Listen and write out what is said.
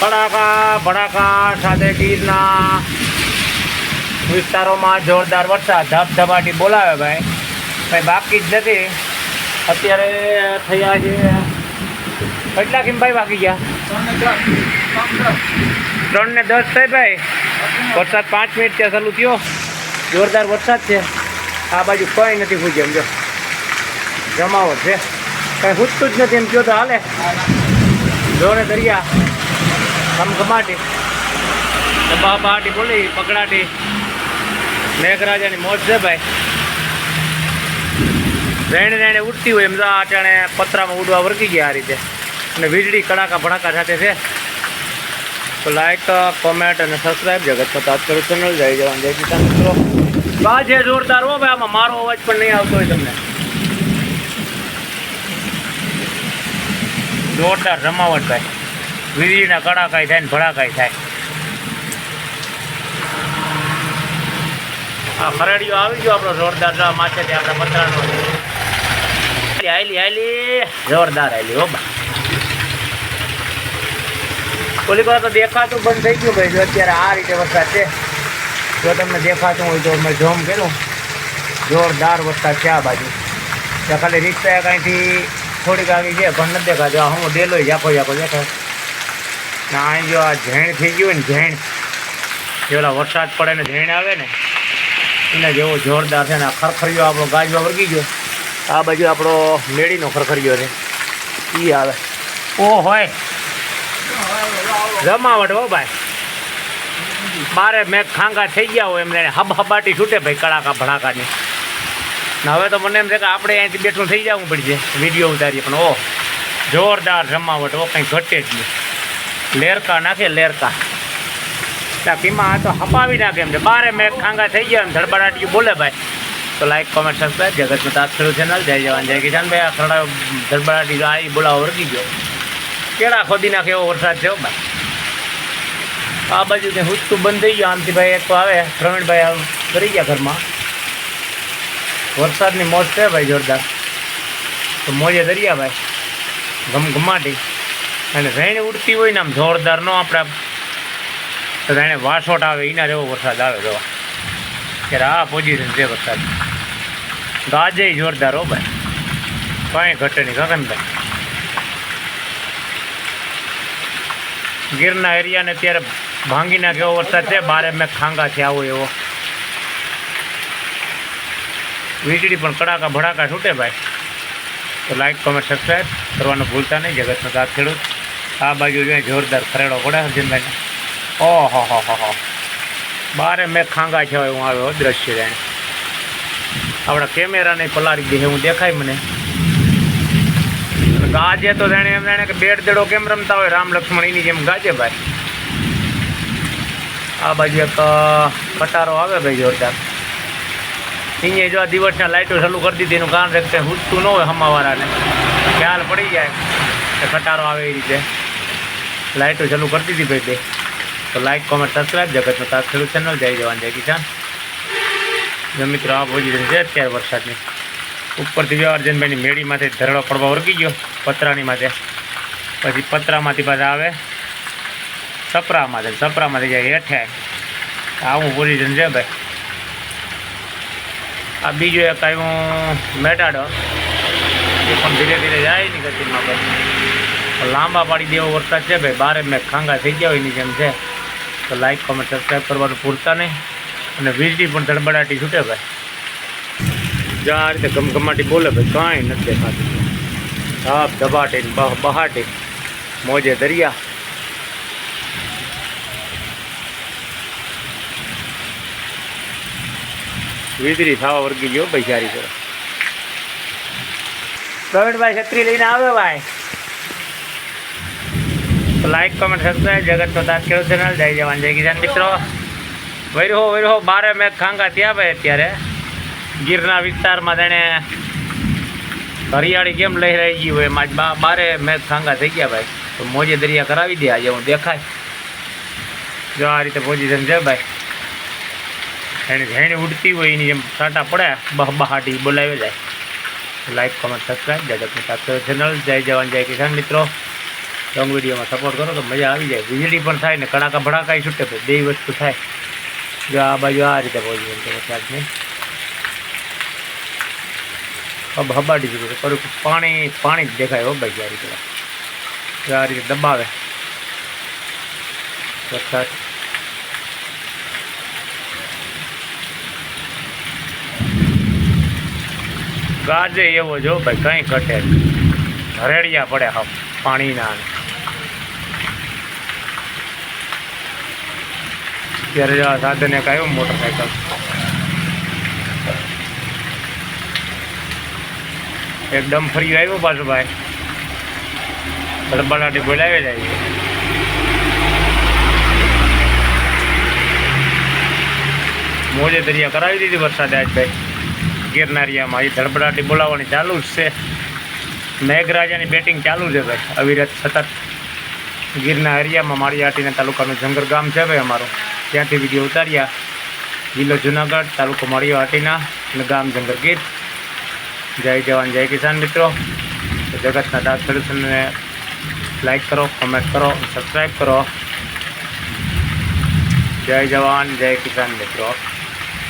કડાકા ભડાકા સાથે ગીરના વિસ્તારોમાં જોરદાર વરસાદ ધબધબાટી બોલાવે ભાઈ. ભાઈ બાકી જ નથી. અત્યારે થયા છે કેટલા કેમ ભાઈ બાકી ગયા? ત્રણ ને દસ થઈ ભાઈ. વરસાદ પાંચ મિનિટ ત્યાં ચાલુ થયો. જોરદાર વરસાદ છે. આ બાજુ કોઈ નથી પૂછ્યું એમ જો જમાવો છે. કઈ પૂછતું જ નથી એમ કયો તો હાલે. જોરે દરિયા. ખમખમાટી બા બહાટી બોલી પકડાટી. મેઘરાજાની મોજ છે ભાઈ. રેણે રેણે ઉડતી હોય એમ તો અટાણે પતરામાં ઉડવા વર્ગી ગયા આ રીતે. અને વીજળી કડાકા ભડાકા સાથે છે. તો લાઈક કોમેન્ટ અને સબસ્ક્રાઈબ જગત પતાત તાત્કાલિક ચેનલ જઈ જવાનું. જય કિસાન મિત્રો. બા છે જોરદાર હો ભાઈ, આમાં મારો અવાજ પણ નહીં આવતો હોય તમને. જોરદાર રમાવટ ભાઈ. વીજળીના કડાકાય થાય ને ભડાકાઈ થાય. આ ફરાડીઓ આવી ગયો આપણો જોરદાર જવા માથે માથેથી આપણા પતરાનો. હાલી હાલી જોરદાર હાલી હો બા. ઓલી વાર તો દેખાતું બંધ થઈ ગયું ભાઈ, જો અત્યારે આ રીતે વરસાદ છે. જો તમને દેખાતું હોય તો મેં જોમ કર્યું. જોરદાર વરસાદ છે આ બાજુ. ખાલી રિક્ષા કાંઈથી થોડીક આવી છે, પણ નથી દેખાતું. હું ડેલો જાખો જાખો દેખાય. ને જો આ ઝેણ થઈ ગયું ને ઝેણ જે વરસાદ પડે ને ઝેણ આવે ને, એના જેવો જોરદાર છે ને આ ખરખરિયો આપણો ગાજવા વર્ગી ગયો. આ બાજુ આપણો મેળીનો ખરખરિયો છે. એ આવે. ઓ હોય. જમાવટ હો ભાઈ. બારે મેઘ ખાંગા થઈ ગયા હોય એમને હબ હબાટી છૂટે ભાઈ કડાકા ભડાકાની. ને હવે તો મને એમ છે કે આપણે અહીંથી બેઠું થઈ જવું પડશે. વીડિયો ઉતારીએ પણ ઓ, જોરદાર જમાવટ ઓ કંઈ ઘટે જ નહીં. લેરકા નાખે લેરકા. કીમાં આ તો હપાવી નાખે એમ છે. બારે મેઘ ખાંગા થઈ ગયા એમ ધડબડાટી બોલે ભાઈ. તો લાઈક કોમેન્ટ સબસ્ક્રાઈબ જગતમાં તાત ખેડૂત ચેનલ જય જવાન, જય કિસાન. ભાઈ, આ ખરડા ધડબડાટી આવી બોલાવો વળગી ગયો. કેળા ખોદી નાખે એવો વરસાદ થયો ભાઈ. આ બાજુ કંઈ હુચતું બંધ થઈ ગયું. આમથી ભાઈ એક તો આવે. પ્રવીણભાઈ આમ કરી ગયા ઘરમાં. વરસાદની મોજ છે ભાઈ જોરદાર. તો મોજે દરિયા ભાઈ. ઘમઘમાટી અને રેણ ઉડતી હોય ને આમ જોરદાર નો આપણા રેણે વાસોટ આવે, એના જેવો વરસાદ આવે જોવા ત્યારે આ પોઝિશન છે વરસાદ. ગાજે જોરદાર હો ભાઈ. કાંઈ ઘટે નહીં ગગનભાઈ ગીરના એરિયાને અત્યારે ભાંગી કેવો વરસાદ છે, બારે મેં ખાંગા છે, આવો એવો. વીજળી પણ કડાકા ભડાકા છૂટે ભાઈ. તો લાઈક કોમેન્ટ સબસ્ક્રાઈબ કરવાનું ભૂલતા નહીં, જગતનો સાથ ખેડૂત. આ બાજુ જોઈએ જોરદાર ખરેડો પડે હરજીનભાઈ ઓહો, હો હો હો. બારે મેં ખાંગા છે હું આવ્યો દ્રશ્ય જાય આપણા કેમેરાને પલાળી દે એવું દેખાય મને. ગાજે તો જાણે એમ જાણે કે બેડ દેડો કેમ રમતા હોય રામ લક્ષ્મણ એની જેમ ગાજે ભાઈ. આ બાજુ એક કટારો આવે ભાઈ જોરદાર. અહીંયા જો આ દિવસના લાઇટો ચાલુ કરી દીધી એનું કારણ છે કે ન હોય હમાવાળાને ખ્યાલ પડી જાય કે કટારો આવે એ રીતે. લાઇટો ચાલુ કરી દીધી ભાઈ બે. તો લાઇક કોમેન્ટ સબસ્ક્રાઈબ જગતનો તાત ખેડૂત ચેનલ જય જવાન, જય કિસાન. મિત્રો, આ પોઝિશન છે અત્યારે વરસાદની. ઉપરથી વ્યવહારજનભાઈની મેળીમાંથી ધરડો પડવા વર્ગી ગયો, પતરાની માથે. પછી પતરામાંથી પાછા આવે સપરામાંથી. સપરામાંથી જાય હેઠે આવું પોઝિશન છે ભાઈ. આ બીજો એક આવ્યું મેટાડો. એ પણ ધીરે ધીરે જાય નહીં ગતિમાં ભાઈ. લાંબા પાડી દેવો વરસાદ છે ભાઈ, બારે મેં ખાંગા થઈ ગયા હોય એની જેમ છે. તો લાઈક કોમેન્ટ સબસ્ક્રાઈબ કરવાનું પૂરતા નહીં. અને વીજળી પણ ધડબડાટી છૂટે ભાઈ. જો, આ રીતે ગમગમાટી બોલે ભાઈ, કાંઈ નથી દેખાતું. ધબ ધબાટી બહાટી. મોજે દરિયા. વીજળી થવા વર્ગી ગયો ભાઈ, સારી કરો પ્રવીણભાઈ છત્રી લઈને આવ્યો ભાઈ. લાઈક કમેન્ટ સબસ્ક્રાઈબ જગતનો દાંત ખેડૂત ચેનલ જય જવાન, જય કિસાન મિત્રો. વૈરહો વૈરહો, બારે મેઘ ખાંગા થયા ભાઈ અત્યારે. ગીરના વિસ્તારમાં તેણે હરિયાળી કેમ લઈ રહી ગઈ હોય એમાં બારે મેઘ ખાંગા થઈ ગયા ભાઈ. તો મોજે દરિયા કરાવી દે આજે હું દેખાય. જો આ રીતે પોઝિશન છે ભાઈ. એની ઝેણી ઉડતી હોય, એની જેમ સાટા પડે, બહ બહાટી બોલાવી જાય. લાઈક કોમેન્ટ સબસ્ક્રાઈબ જગતની સાથે ચેનલ જય જવાન, જય કિસાન મિત્રો. લોંગ વિડીયોમાં સપોર્ટ કરો તો મજા આવી જાય. વીજળી પણ થાય ને કડાકા ભડાકા છૂટે ભાઈ બે વસ્તુ થાય. જો આ બાજુ આ રીતે પહોંચી એમ તો નહીં હબ હબાડી દીધું કરું પાણી પાણી જ દેખાય હો ભાઈ આ રીતે આ રીતે દબાવે. વરસાદ. ગાજે એવો જો ભાઈ કંઈ ઘટે. હરેડિયા પડે હા પાણીના. ત્યારે જો આ સાધન એક આવ્યો મોટરસાયકલ એકદમ ફરી આવ્યો પાછું ભાઈ. બળબડાટી બોલાવી જાય. મોજે દરિયા કરાવી દીધી વરસાદે આજ ભાઈ. ગિરનારિયામાં એ ધડબડાટી બોલાવવાની ચાલુ જ છે. મેઘરાજાની બેટિંગ ચાલુ છે ભાઈ. અવિરત સતત ગીરના હરિયામાં મારી આટીના તાલુકાનું જંગર ગામ છે ભાઈ અમારું. ત્યાંથી વીડિયો ઉતાર્યા. જિલ્લો જુનાગઢ, તાલુકો માળીઓ હાટીના અને ગામ જંગર ગીર. જય જવાન, જય કિસાન મિત્રો. જગતના દાસ ખેડૂતોને લાઈક કરો કોમેન્ટ કરો સબસ્ક્રાઈબ કરો. જય જવાન, જય કિસાન મિત્રો.